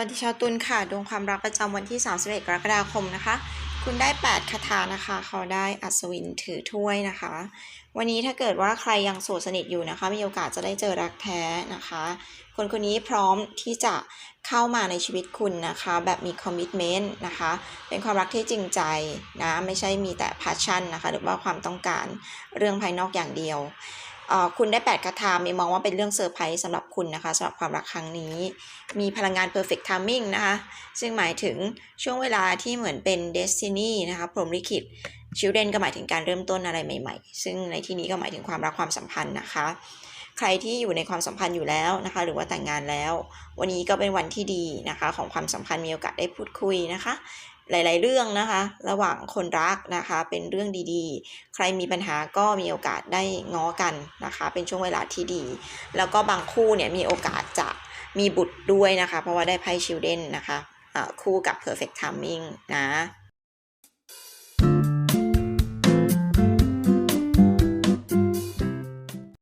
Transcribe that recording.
วัสดีชาวตุลค่ะ ดวงความรักประจำวันที่ 31 กรกฎาคมนะคะ คุณได้ 8 คาถานะคะ เขาได้อัศวินถือถ้วยนะคะ วันนี้ถ้าเกิดว่าใครยังโสดสนิทอยู่นะคะ มีโอกาสจะได้เจอรักแท้นะคะ คนคนนี้พร้อมที่จะเข้ามาในชีวิตคุณนะคะ แบบมีคอมมิชเมนต์นะคะ เป็นความรักที่จริงใจนะ ไม่ใช่มีแต่ passion นะคะ หรือว่าความต้องการเรื่องภายนอกอย่างเดียว คุณได้ 8 คาถามีมองว่าเป็นเรื่องเซอร์ไพรส์สำหรับคุณนะคะสำหรับความรักครั้งนี้ มีพลังงาน perfect timing นะคะ ซึ่งหมายถึงช่วงเวลาที่เหมือนเป็น destiny นะคะพรหมลิขิต children ก็หมายถึงการเริ่มต้นอะไรใหม่ ๆ ซึ่งในที่นี้ก็หมายถึงความรักความสัมพันธ์นะคะ ใครที่อยู่ในความสัมพันธ์อยู่แล้วนะคะ หรือว่าแต่งงานแล้ว วันนี้ก็เป็นวันที่ดีนะคะ ของความสัมพันธ์มีโอกาสได้พูดคุยนะคะ หลาย ๆ เรื่องนะคะ ระหว่างคนรักนะคะ เป็นเรื่องดีๆ ใครมีปัญหาก็มีโอกาสได้ง้อกันนะคะ เป็นช่วงเวลาที่ดี แล้วก็บางคู่เนี่ยมีโอกาสจะมีบุตรด้วยนะคะ เพราะว่าได้ไพ่ชิลเดนนะคะะคู่กับ perfect timing นะ